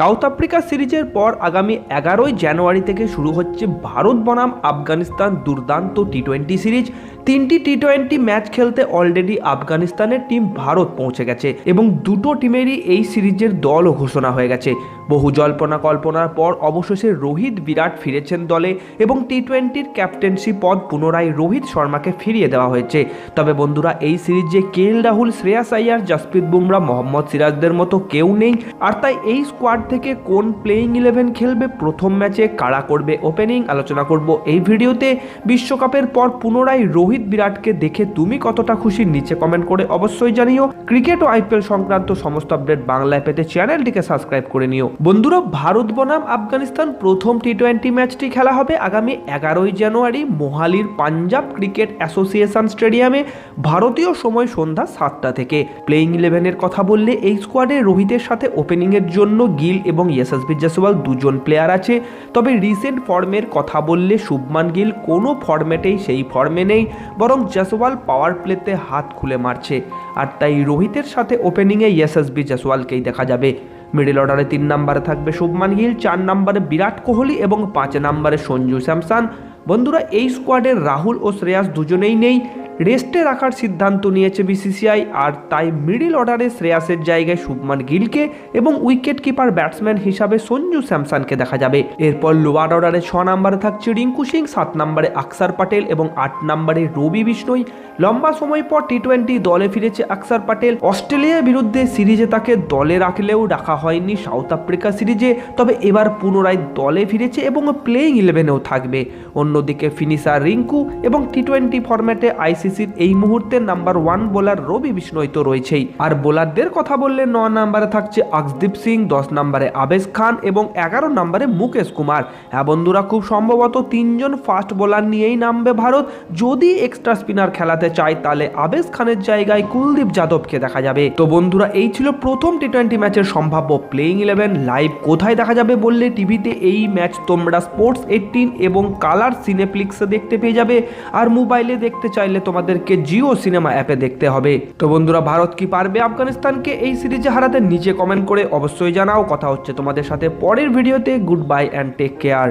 South Africa সিরিজের পর আগামী এগারোই জানুয়ারি থেকে শুরু হচ্ছে ভারত বনাম আফগানিস্তান দুর্দান্ত টি টোয়েন্টি সিরিজ। তিনটি টি টোয়েন্টি ম্যাচ খেলতে অলরেডি আফগানিস্তানের টিম ভারত পৌঁছে গেছে এবং দুটো টিমেরই এই সিরিজের দলও ঘোষণা হয়ে গেছে। বহু জল্পনা কল্পনার পর অবশেষে রোহিত বিরাট ফিরেছেন দলে এবং টি টোয়েন্টির ক্যাপ্টেন্সি পদ পুনরায় রোহিত শর্মাকে ফিরিয়ে দেওয়া হয়েছে। তবে বন্ধুরা, এই সিরিজে কে এল রাহুল, শ্রেয়াস আইয়ার জসপ্রীত বুমরা, মোহাম্মদ সিরাজদের মতো কেউ নেই। আর তাই এই স্কোয়াড থেকে কোন প্লেইং ইলেভেন খেলবে, প্রথম ম্যাচে কারা করবে? ওপেনিং আলোচনা করব এই ভিডিওতে। বিশ্বকাপের পর পুনরায় রোহিত বিরাটকে দেখে তুমি কতটা খুশি নিচে কমেন্ট করে অবশ্যই জানিও। ক্রিকেট ও আইপিএল সংক্রান্ত সমস্ত আপডেট বাংলায় পেতে চ্যানেলটিকে সাবস্ক্রাইব করে নিও। বন্ধুরা, ভারত বনাম আফগানিস্তান প্রথম টি টোয়েন্টি ম্যাচটি খেলা হবে আগামী এগারোই জানুয়ারি মোহালির পাঞ্জাব ক্রিকেট অ্যাসোসিয়েশন স্টেডিয়ামে, ভারতীয় সময় সন্ধ্যা সাতটা থেকে। প্লেইং ইলেভেনের কথা বললে এই স্কোয়াডে রোহিতের সাথে ওপেনিংয়ের জন্য গিল এবং ইয়েসাসবি জয়সওয়াল দুজন প্লেয়ার আছে। তবে রিসেন্ট ফর্মের কথা বললে শুভমান গিল কোনো ফর্মেটেই সেই ফর্মে নেই, বরং জয়সওয়াল পাওয়ার প্লেতে হাত খুলে মারছে। আর তাই রোহিতের সাথে ওপেনিংয়ে ইয়েসাসবি জয়সওয়ালকেই দেখা যাবে। মিডল অর্ডারে তিন নম্বরে থাকবে শুভমান গিল, চার নম্বরে বিরাট কোহলি এবং পাঁচ নম্বরে সঞ্জু স্যামসান। বন্ধুরা, এই স্কোয়াডের রাহুল ও শ্রেয়াস দুজনেই নেই। রেস্টে রাখার সিদ্ধান্ত নিয়েছে বিসিসিআই, আর তাই মিডিল অর্ডারে শ্রেয়াসের জায়গায় শুভমান গিলকে এবং উইকেট কিপার ব্যাটসম্যান হিসাবে সঞ্জু স্যামসানকে দেখা যাবে। এরপর লোয়ার অর্ডারে ছ নম্বরে থাকছে রিঙ্কু সিং, সাত নম্বরে আকসার পাটেল এবং আট নম্বরে রবি বিষ্ণই। লম্বা সময় পর টি টোয়েন্টি দলে ফিরেছে আকসার পাটেল। অস্ট্রেলিয়ার বিরুদ্ধে সিরিজে তাকে দলে রাখলেও রাখা হয়নি সাউথ আফ্রিকা সিরিজে, তবে এবার পুনরায় দলে ফিরেছে এবং প্লেইং ইলেভেনেও থাকবে। অন্যদিকে ফিনিশার রিঙ্কু এবং টি টোয়েন্টি ফরম্যাটে আইসিসির এই মুহূর্তে number one bowler Ravi Bishnoi তো রয়েছেই। আর বোলারদের কথা বললে ন নম্বরে থাকছে আকসদীপ সিং, দশ নম্বরে আবেশ খান এবং এগারো নম্বরে মুকেশ কুমার। হ্যাঁ বন্ধুরা, খুব সম্ভবত তিনজন ফাস্ট বোলার নিয়েই নামবে ভারত। যদি এক্সট্রা স্পিনার খেলাতে চায়, তাহলে আবেশ খানের জায়গায় কুলদীপ যাদবকে দেখা যাবে। তো বন্ধুরা, এই ছিল প্রথম টি টোয়েন্টি ম্যাচের সম্ভাব্য প্লেইং ইলেভেন লাইভ কোথায় দেখা যাবে বললে টিভিতে এই ম্যাচ তোমরা স্পোর্টস এইটিন এবং কালার সিনেপ্লিক্সে দেখতে পেয়ে যাবে। আর মোবাইলে দেখতে চাইলে তোমাদেরকে জিও সিনেমা অ্যাপে দেখতে হবে। তো বন্ধুরা, ভারত কি পারবে আফগানিস্তানকে এই সিরিজে হারাতে? নিচে কমেন্ট করে অবশ্যই জানাও। কথা হচ্ছে তোমাদের সাথে পরের ভিডিওতে। Good bye and take care